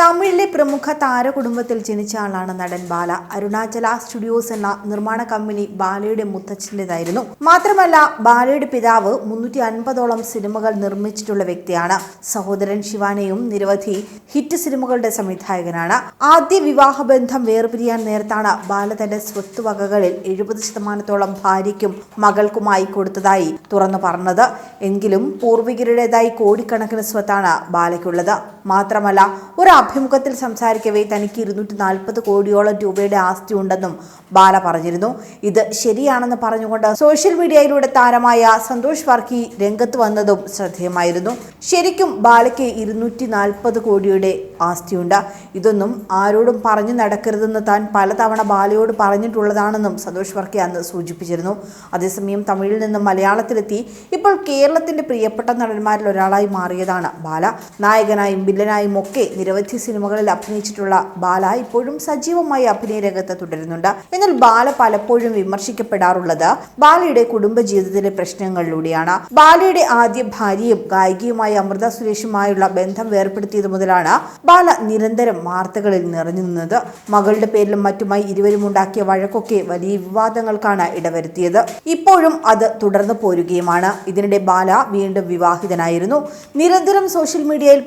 തമിഴിലെ പ്രമുഖ താരകുടുംബത്തിൽ ജനിച്ച ആളാണ് നടൻ ബാല. അരുണാചല സ്റ്റുഡിയോസ് എന്ന നിർമ്മാണ കമ്പനി ബാലയുടെ മുത്തച്ഛന്റെതായിരുന്നു. മാത്രമല്ല ബാലയുടെ പിതാവ് മുന്നൂറ്റി അൻപതോളം സിനിമകൾ നിർമ്മിച്ചിട്ടുള്ള വ്യക്തിയാണ്. സഹോദരൻ ശിവാനയും നിരവധി ഹിറ്റ് സിനിമകളുടെ സംവിധായകനാണ്. ആദ്യ വിവാഹബന്ധം വേർപിരിയാൻ നേരത്താണ് ബാല തന്റെ സ്വത്തുവകകളിൽ എഴുപത് ശതമാനത്തോളം ഭാര്യയ്ക്കും മകൾക്കുമായി കൊടുത്തതായി തുറന്നു പറഞ്ഞത്. എങ്കിലും പൂർവികരുടേതായി കോടിക്കണക്കിന് സ്വത്താണ് ബാലയ്ക്കുള്ളത്. മാത്രമല്ല ഒരു അഭിമുഖത്തിൽ സംസാരിക്കവേ തനിക്ക് ഇരുന്നൂറ്റി നാൽപ്പത് കോടിയോളം രൂപയുടെ ആസ്തി ഉണ്ടെന്നും ബാല പറഞ്ഞിരുന്നു. ഇത് ശരിയാണെന്ന് പറഞ്ഞുകൊണ്ട് സോഷ്യൽ മീഡിയയിലൂടെ താരമായ സന്തോഷ് വർക്കി രംഗത്ത് വന്നതും ശ്രദ്ധേയമായിരുന്നു. ശരിക്കും ബാലയ്ക്ക് ഇരുന്നൂറ്റി നാൽപ്പത് കോടിയുടെ ആസ്തിയുണ്ട്. ഇതൊന്നും ആരോടും പറഞ്ഞു നടക്കരുതെന്ന് താൻ പലതവണ ബാലയോട് പറഞ്ഞിട്ടുള്ളതാണെന്നും സന്തോഷ് വർക്കി അന്ന് സൂചിപ്പിച്ചിരുന്നു. അതേസമയം തമിഴിൽ നിന്നും മലയാളത്തിലെത്തി ഇപ്പോൾ കേരളത്തിന്റെ പ്രിയപ്പെട്ട നടന്മാരിൽ ഒരാളായി മാറിയതാണ് ബാല. നായകനായും വില്ലനായും ഒക്കെ നിരവധി സിനിമകളിൽ അഭിനയിച്ചിട്ടുള്ള ബാല ഇപ്പോഴും സജീവമായി അഭിനയ രംഗത്ത് തുടരുന്നുണ്ട്. എന്നാൽ ബാല പലപ്പോഴും വിമർശിക്കപ്പെടാറുള്ളത് ബാലയുടെ കുടുംബ ജീവിതത്തിലെ പ്രശ്നങ്ങളിലൂടെയാണ്. ബാലയുടെ ആദ്യ ഭാര്യയും ഗായികയുമായ അമൃത സുരേഷുമായുള്ള ബന്ധം വേർപ്പെടുത്തിയത് മുതലാണ് ബാല നിരന്തരം വാർത്തകളിൽ നിറഞ്ഞു നിന്നത്. മകളുടെ പേരിലും മറ്റുമായി ഇരുവരും ഉണ്ടാക്കിയ വഴക്കൊക്കെ വലിയ വിവാദങ്ങൾക്കാണ് ഇടവരുത്തിയത്. ഇപ്പോഴും അത് തുടർന്നു പോരുകയുമാണ്. ഇതിനിടെ ബാല വീണ്ടും വിവാഹിതനായിരുന്നു. നിരന്തരം സോഷ്യൽ മീഡിയയിൽ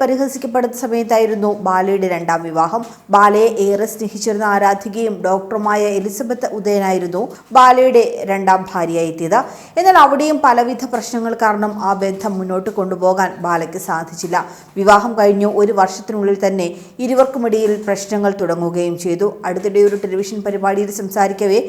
പരിഹസിക്കപ്പെടുന്ന സമയത്തായിരുന്നു ബാലയുടെ രണ്ടാം വിവാഹം. ബാലയെ ഏറെ സ്നേഹിച്ചിരുന്ന ആരാധികയും ഡോക്ടറുമായ എലിസബത്ത് ഉദയനായിരുന്നു ബാലയുടെ രണ്ടാം ഭാര്യയായി എത്തിയത് എന്നാൽ അവിടെയും പലവിധ പ്രശ്നങ്ങൾ കാരണം ആ ബന്ധം മുന്നോട്ട് കൊണ്ടുപോകാൻ ബാലയ്ക്ക് സാധിച്ചില്ല. വിവാഹം കഴിഞ്ഞു ഒരു വർഷത്തിനുള്ളിൽ തന്നെ ഇരുവർക്കുമിടയിൽ പ്രശ്നങ്ങൾ തുടങ്ങുകയും ചെയ്തു. അടുത്തിടെ ഒരു ടെലിവിഷൻ പരിപാടിയിൽ സംസാരിക്കവേ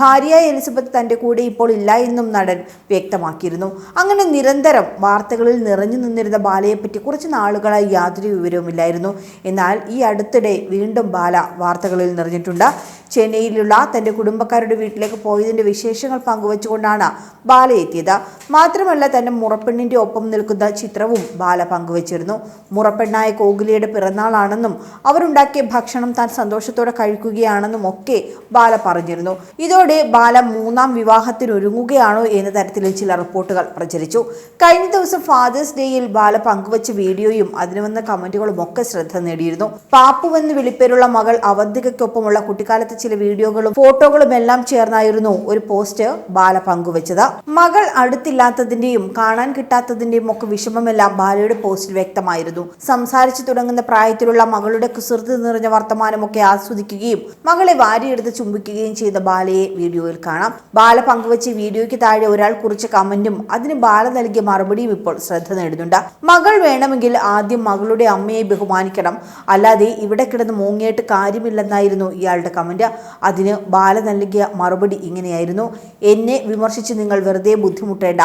ഭാര്യയായ എലിസബത്ത് തന്റെ കൂടെ ഇപ്പോൾ ഇല്ല എന്നും നടൻ വ്യക്തമാക്കിയിരുന്നു. അങ്ങനെ നിരന്തരം വാർത്തകളിൽ നിറഞ്ഞു നിന്നിരുന്ന ബാലയെപ്പറ്റി കുറച്ച് നാളുകളായി യാതൊരു വിവരവുമില്ലായിരുന്നു. എന്നാൽ ഈ അടുത്തിടെ വീണ്ടും ബാല വാർത്തകളിൽ നിറഞ്ഞിട്ടുണ്ട്. ചെന്നൈയിലുള്ള തന്റെ കുടുംബക്കാരുടെ വീട്ടിലേക്ക് പോയതിന്റെ വിശേഷങ്ങൾ പങ്കുവച്ചുകൊണ്ടാണ് ബാല എത്തിയത്. മാത്രമല്ല തന്റെ മുറപ്പെണ്ണിന്റെ ഒപ്പം നിൽക്കുന്ന ചിത്രവും ബാല പങ്കുവച്ചിരുന്നു. മുറപ്പെണ്ണായ കോഹ്ലിയുടെ പിറന്നാളാണെന്നും അവരുണ്ടാക്കിയ ഭക്ഷണം താൻ സന്തോഷത്തോടെ കഴിക്കുകയാണെന്നും ഒക്കെ ബാല പറഞ്ഞിരുന്നു. ഇതോടെ ബാല മൂന്നാം വിവാഹത്തിന് ഒരുങ്ങുകയാണോ എന്ന തരത്തിൽ ചില റിപ്പോർട്ടുകൾ പ്രചരിച്ചു. കഴിഞ്ഞ ദിവസം ഫാദേഴ്സ് ഡേയിൽ ബാല പങ്കുവച്ച വീഡിയോയും അതിന് വന്ന കമന്റുകളും ഒക്കെ ശ്രദ്ധ നേടിയിരുന്നു. പാപ്പുവെന്ന് വിളിപ്പേരുള്ള മകൾ അവന്തികയ്ക്കൊപ്പമുള്ള കുട്ടിക്കാലത്തെ ചില വീഡിയോകളും ഫോട്ടോകളും എല്ലാം ചേർന്നായിരുന്നു ഒരു പോസ്റ്റ് ബാല പങ്കുവച്ചത്. മകൾ അടുത്തില്ലാത്തതിന്റെയും കാണാൻ കിട്ടാത്തതിന്റെയും ഒക്കെ വിഷമമെല്ലാം ബാലയുടെ പോസ്റ്റിൽ വ്യക്തമായിരുന്നു. സംസാരിച്ചു തുടങ്ങുന്ന പ്രായത്തിലുള്ള മകളുടെ കുസൃതി നിറഞ്ഞ വർത്തമാനമൊക്കെ ആസ്വദിക്കുകയും മകളെ വാരിയെടുത്ത് ചുംബിക്കുകയും ചെയ്ത ബാലയെ വീഡിയോയിൽ കാണാം. ബാല പങ്കുവച്ച വീഡിയോയ്ക്ക് താഴെ ഒരാൾ കുറിച്ച കമന്റും അതിന് ബാല നൽകിയ മറുപടിയും ഇപ്പോൾ ശ്രദ്ധ നേടുന്നുണ്ട്. മകൾ വേണമെങ്കിൽ ആദ്യം മകളുടെ അമ്മയെ ബഹുമാനിക്കണം. അല്ലാതെ ഇവിടെ കിടന്ന് മൂങ്ങിയിട്ട് കാര്യമില്ലെന്നായിരുന്നു ഇയാളുടെ കമന്റ്. അതിന് ബാല നൽകിയ മറുപടി ഇങ്ങനെയായിരുന്നു. എന്നെ വിമർശിച്ച് നിങ്ങൾ വെറുതെ ബുദ്ധിമുട്ടേണ്ട.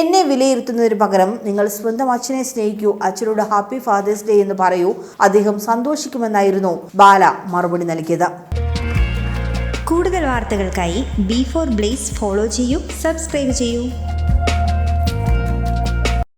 എന്നെ വിലയിരുത്തുന്നതിന് പകരം നിങ്ങൾ സ്വന്തം അച്ഛനെ സ്നേഹിക്കൂ. അച്ഛനോട് ഹാപ്പി ഫാദേഴ്സ് ഡേ എന്ന് പറയൂ. അദ്ദേഹം സന്തോഷിക്കുമെന്നായിരുന്നു ബാല മറുപടി നൽകിയത്. കൂടുതൽ വാർത്തകൾക്കായി ബി ഫോർ ബ്ലേസ് ഫോളോ ചെയ്യൂ സബ്സ്ക്രൈബ് ചെയ്യൂ.